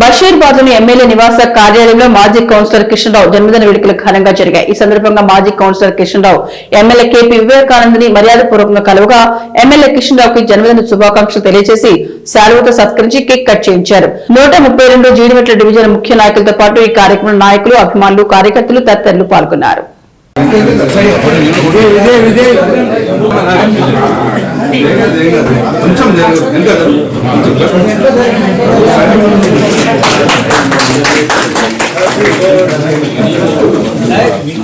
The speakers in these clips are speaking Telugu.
బషీర్బాద్లోని ఎమ్మెల్యే నివాస కార్యాలయంలో మాజీ కౌన్సిలర్ కిషన్రావు జన్మదిన వేడుకలు ఘనంగా జరిగాయి. ఈ సందర్భంగా మాజీ కౌన్సిలర్ కిషన్రావు ఎమ్మెల్యే కేపీ వివేకానందని మర్యాదపూర్వకంగా కలువగా ఎమ్మెల్యే కిషన్రావుకి జన్మదిన శుభాకాంక్షలు తెలియజేసి శాలువతో సత్కరించి కేక్ కట్ చేయించారు. నూట ముప్పై రెండు జీడిమెట్ల డివిజన్ ముఖ్య నాయకులతో పాటు ఈ కార్యక్రమం నాయకులు అభిమానులు కార్యకర్తలు తదితరులు పాల్గొన్నారు. కొంచెం వెనక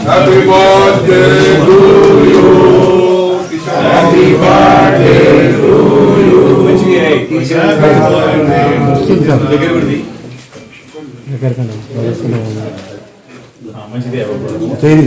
happy birthday to you happy birthday to you చేయి వీళ్ళిద్దరిని చేయి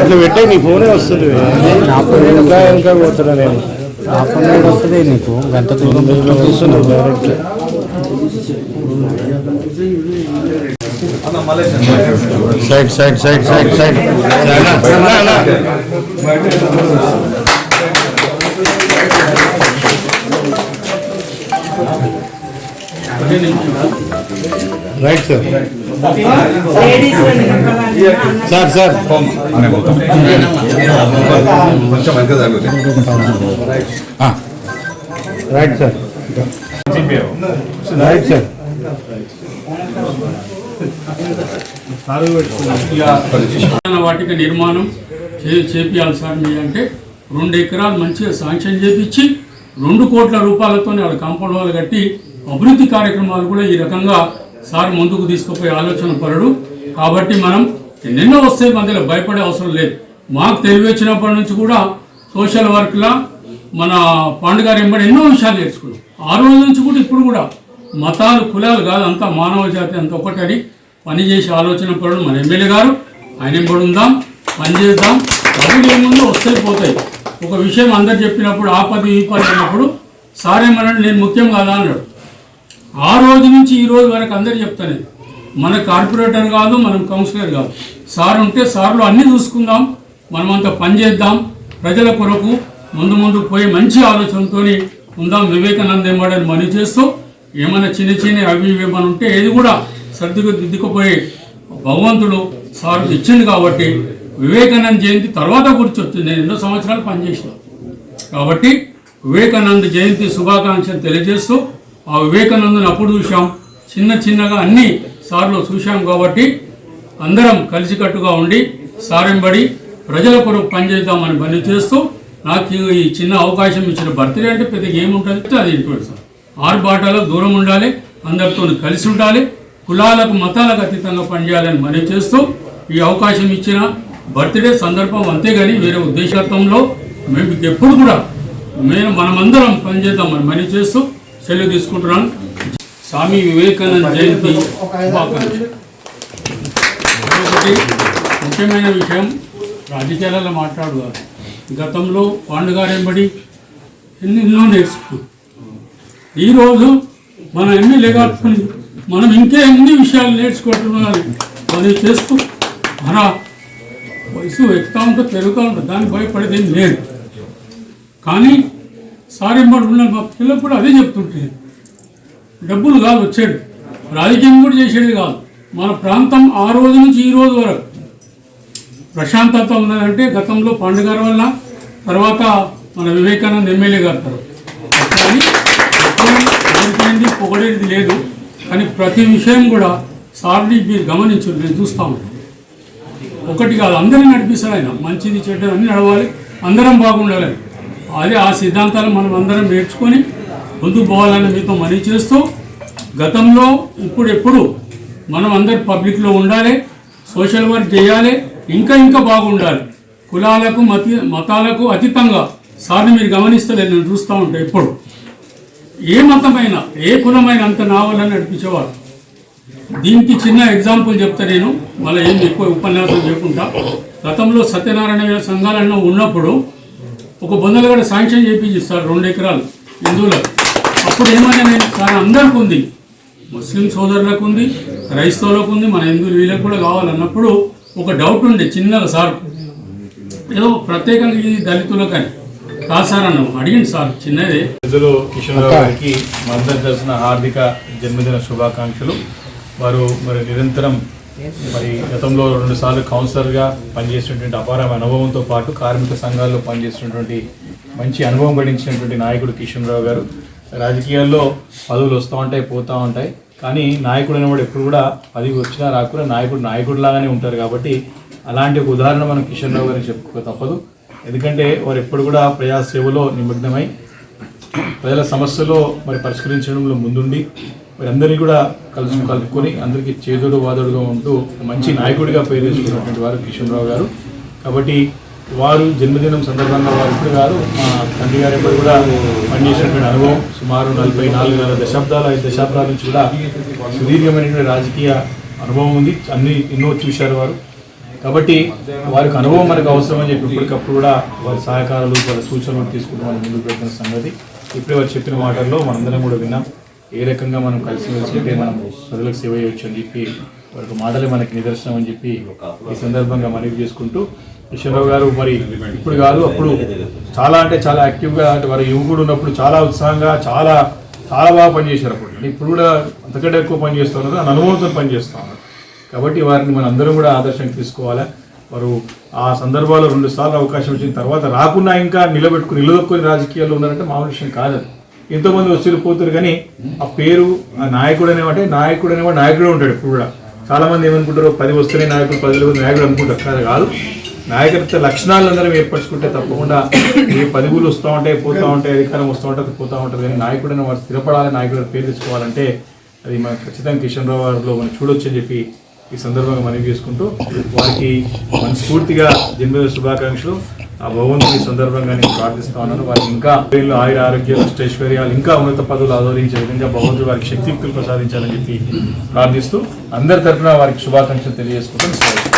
అట్లా పెట్టే నీ ఫోనే వస్తుంది. నా ఫోన్ ఇంకా ఇంకా పోతున్నా నేను. నా ఫోన్ కూడా వస్తుంది నీకు గంట దూరం చూస్తున్నావు direct side side side side side. Right sir. Sir sir. Right sir right sir వాటిక నిర్మాణం చేపియాలి సార్ మీరు అంటే రెండు ఎకరాలు మంచిగా శాంక్షన్ చేపించి రెండు కోట్ల రూపాయలతో వాళ్ళ కాంపౌండ్ వాళ్ళు కట్టి అభివృద్ధి కార్యక్రమాలు కూడా ఈ రకంగా సార్ ముందుకు తీసుకుపోయే ఆలోచన పరుడు. కాబట్టి మనం ఎన్నెన్నో వస్తాయి మధ్యలో భయపడే అవసరం లేదు. మాకు తెలివిచ్చినప్పటి నుంచి కూడా సోషల్ వర్క్లా మన పాండుగారు ఎంబడి ఎన్నో విషయాలు నేర్చుకున్నాం. ఆ రోజు నుంచి కూడా ఇప్పుడు కూడా మతాలు కులాలు కాదు అంతా మానవ జాతి అంత ఒకటని పనిచేసే ఆలోచన పరుడు మన ఎమ్మెల్యే గారు. ఆయన ఎంబడి ఉందాం పని చేద్దాం. డబ్బులు ఏముందో వస్తే పోతాయి. ఒక విషయం అందరు చెప్పినప్పుడు ఆ పది ఈ పది అన్నప్పుడు సారేమన్నాడు నేను ముఖ్యం కాదా? అన్నాడు. ఆ రోజు నుంచి ఈ రోజు వరకు అందరు చెప్తాను మన కార్పొరేటర్ కాదు మనం కౌన్సిలర్ కాదు. సార్ ఉంటే సార్లు అన్నీ చూసుకుందాం మనమంతా పని చేద్దాం. ప్రజల కొరకు ముందు ముందు పోయి మంచి ఆలోచనతో ఉందాం. వివేకానంద ఏమాడని మనీ చేస్తూ ఏమైనా చిన్న చిన్న అవి ఇవి ఏమైనా ఉంటే ఏది కూడా సర్దుకు దిద్దుకుపోయి భగవంతుడు సార్ ఇచ్చింది కాబట్టి వివేకానంద జయంతి తర్వాత గుర్తొచ్చింది. నేను ఎన్నో సంవత్సరాలు పనిచేసిన. కాబట్టి వివేకానంద జయంతి శుభాకాంక్షలు తెలియజేస్తూ ఆ వివేకానందుని అప్పుడు చూసాం చిన్న చిన్నగా అన్ని సార్లు చూశాం కాబట్టి అందరం కలిసికట్టుగా ఉండి సారంబడి ప్రజల కొరకు పనిచేద్దామని పని చేస్తూ నాకు ఈ చిన్న అవకాశం ఇచ్చిన బర్త్డే అంటే పెద్ద ఏముంటుంది? అది ఇంకోటి సార్. ఆరు బాటలో దూరం ఉండాలి అందరితో కలిసి ఉండాలి కులాలకు మతాలకు అతీతంగా పనిచేయాలని మనవి చేస్తూ ఈ అవకాశం ఇచ్చిన బర్త్డే సందర్భం అంతేగాని వేరే ఉద్దేశత్వంలో మేము ఎప్పుడు కూడా మేము మనమందరం పనిచేద్దామని మనవి చేస్తూ సెలవు తీసుకుంటున్నాను స్వామి వివేకానంద జయంతి ఒకటి ముఖ్యమైన విషయం రాజకీయాలలో మాట్లాడు గతంలో పాండుగారెంబడి ఎన్నెన్నో నేర్చుకున్నాం ఈరోజు మన ఎమ్మెల్యే కాకుండా మనం ఇంకా ఎన్ని విషయాలు నేర్చుకుంటున్నాను అది చేస్తూ మన వయసు ఎక్కుతా ఉంటే పెరుగుతూ ఉంటుంది దానికి భయపడేది లేదు. కానీ సారెంబడి ఉన్నాడు మా పిల్లలు కూడా అదే చెప్తుంటే డబ్బులు కాదు వచ్చాడు రాజకీయం కూడా చేసేది కాదు. మన ప్రాంతం ఆ రోజు నుంచి ఈ రోజు వరకు ప్రశాంతత ఉన్నదంటే గతంలో పండుగ వల్ల తర్వాత మన వివేకానంద ఎమ్మెల్యే గారు కానీ ఎవరికైంది పొగడేది లేదు. కానీ ప్రతి విషయం కూడా సార్ని మీరు గమనించు నేను చూస్తా ఉంటాను. ఒకటి కాదు అందరినీ నడిపిస్తారు ఆయన. మంచిది చెడ్డది అన్నీ నడవాలి. అందరం బాగుండాలి అదే ఆ సిద్ధాంతాలు మనం అందరం నేర్చుకొని ముందుకు పోవాలని మీతో మనీ చేస్తూ గతంలో ఇప్పుడు ఎప్పుడు మనం అందరు పబ్లిక్లో ఉండాలి సోషల్ వర్క్ చేయాలి ఇంకా ఇంకా బాగుండాలి. కులాలకు మతి మతాలకు అతీతంగా సార్ని మీరు గమనిస్తలేదు నేను చూస్తూ ఉంటాను ఎప్పుడు. ఏ మతమైన ఏ కులమైన అంత నావలని నడిపించేవారు. దీనికి చిన్న ఎగ్జాంపుల్ చెప్తా నేను మళ్ళీ ఏం ఎక్కువ ఉపన్యాసం చేయకుండా గతంలో సత్యనారాయణ సంఘాలన్న ఉన్నప్పుడు ఒక బొందలగడ శాంక్షన్ చేయించి సార్ రెండు ఎకరాలు. హిందువులకు అప్పుడు ఏమన్నా నేను సార్ అందరికి ఉంది. ముస్లిం సోదరులకు ఉంది క్రైస్తవులకు ఉంది మన హిందువులు వీళ్ళకి కూడా కావాలన్నప్పుడు ఒక డౌట్ ఉండే చిన్నగా సార్. ఏదో ప్రత్యేకంగా ఇది దళితులకని కాదు సార్ అన్నాం అడిగింది సార్ చిన్నదే. పెద్దలు కిషన్ రావు గారికి మనందరి తరఫున హార్దిక జన్మదిన శుభాకాంక్షలు. వారు మరి నిరంతరం మరి గతంలో రెండుసార్లు కౌన్సిలర్గా పనిచేసినటువంటి అపారమైన అనుభవంతో పాటు కార్మిక సంఘాల్లో పనిచేసినటువంటి మంచి అనుభవం గడించినటువంటి నాయకుడు కిషన్ రావు గారు. రాజకీయాల్లో పదవులు వస్తూ ఉంటాయి పోతూ ఉంటాయి. కానీ నాయకుడు అనేవాడు ఎప్పుడు కూడా పదవి వచ్చినా రాకుండా నాయకుడు నాయకుడు లాగానే ఉంటారు కాబట్టి అలాంటి ఒక ఉదాహరణ మనం కిషన్ రావు గారిని చెప్పుకో తప్పదు. ఎందుకంటే వారు ఎప్పుడు కూడా ప్రజాసేవలో నిమగ్నమై ప్రజల సమస్యలో మరి పరిష్కరించడంలో ముందుండి మరి అందరినీ కూడా కలుసు కలుపుకొని అందరికీ చేదుడు వాదుడుగా ఉంటూ మంచి నాయకుడిగా పేరు తెచ్చుకున్నటువంటి వారు కిషన్ రావు గారు. కాబట్టి వారు జన్మదినం సందర్భంగా వారు ఇప్పుడు కాదు మా తండ్రి గారు ఎప్పుడు కూడా పనిచేసినటువంటి అనుభవం సుమారు నలభై నాలుగున్నర దశాబ్దాల ఐదు దశాబ్దాల నుంచి కూడా సుదీర్ఘమైనటువంటి రాజకీయ అనుభవం ఉంది. అన్ని ఎన్నో చూశారు వారు. కాబట్టి వారికి అనుభవం మనకు అవసరం అని చెప్పి ఇప్పటికప్పుడు కూడా వారి సహకారాలు వారి సూచనలు తీసుకుంటూ మనం ముందుకు పెట్టిన సంగతి. ఇప్పుడే వారు చెప్పిన మాటల్లో మనందరం కూడా విన్నాం. ఏ రకంగా మనం కలిసి వెళ్తుంటే మనం ప్రజలకు సేవ చేయొచ్చు అని చెప్పి వారికి మాటలే మనకి నిదర్శనం అని చెప్పి ఈ సందర్భంగా మనవి చేసుకుంటూ కిషన్రావు గారు మరి ఇప్పుడు కాదు అప్పుడు చాలా అంటే చాలా యాక్టివ్గా అంటే వారి యువకుడు ఉన్నప్పుడు చాలా ఉత్సాహంగా చాలా చాలా బాగా పనిచేశారు అప్పుడు. ఇప్పుడు కూడా అంతకంటే ఎక్కువ పనిచేస్తున్నారు ఆ అనుభవంతో పనిచేస్తూ ఉన్నారు. కాబట్టి వారిని మన అందరం కూడా ఆదర్శంగా తీసుకోవాలి? వారు ఆ సందర్భాల్లో రెండు సార్లు అవకాశం వచ్చిన తర్వాత రాకుండా ఇంకా నిలబెట్టుకుని నిలదొక్కుని రాజకీయాల్లో ఉన్నారంటే మామూలు విషయం కాదు ఎంతోమంది వచ్చి పోతారు కానీ ఆ పేరు ఆ నాయకుడు అనేవాటే నాయకుడు అనేవాడు నాయకుడే ఉంటాడు ఇప్పుడు కూడా. చాలామంది ఏమనుకుంటారు పది వస్తేనే నాయకుడు పది లేకపోతే నాయకుడు అనుకుంటారు. కాదు కాదు. నాయకత్వ లక్షణాలు అందరం ఏర్పరచుకుంటే తప్పకుండా ఏ పదవులు వస్తూ ఉంటాయి పోతూ ఉంటాయి అధికారం వస్తూ ఉంటుంది పోతూ ఉంటుంది. కానీ నాయకుడు అనే వారు స్థిరపడాలి నాయకుడు పేరు తెచ్చుకోవాలంటే అది మనం ఖచ్చితంగా కిషన్ రావు గారిలో మనం చూడొచ్చు అని చెప్పి ఈ సందర్భంగా మనవి చేసుకుంటూ వారికి మనస్ఫూర్తిగా జన్మదిన శుభాకాంక్షలు. ఆ భగవంతుని ఈ సందర్భంగా నేను ప్రార్థిస్తా ఉన్నాను. వారికి ఇంకా వీళ్ళు ఆయుర ఆరోగ్య అష్టైశ్వర్యాలు ఇంకా ఉన్నత పదవులు ఆదరించే విధంగా భగవంతుడు వారికి శక్తియుక్తులు ప్రసాదించాలని చెప్పి ప్రార్థిస్తూ అందరి తరఫున వారికి శుభాకాంక్షలు తెలియజేసుకుంటాను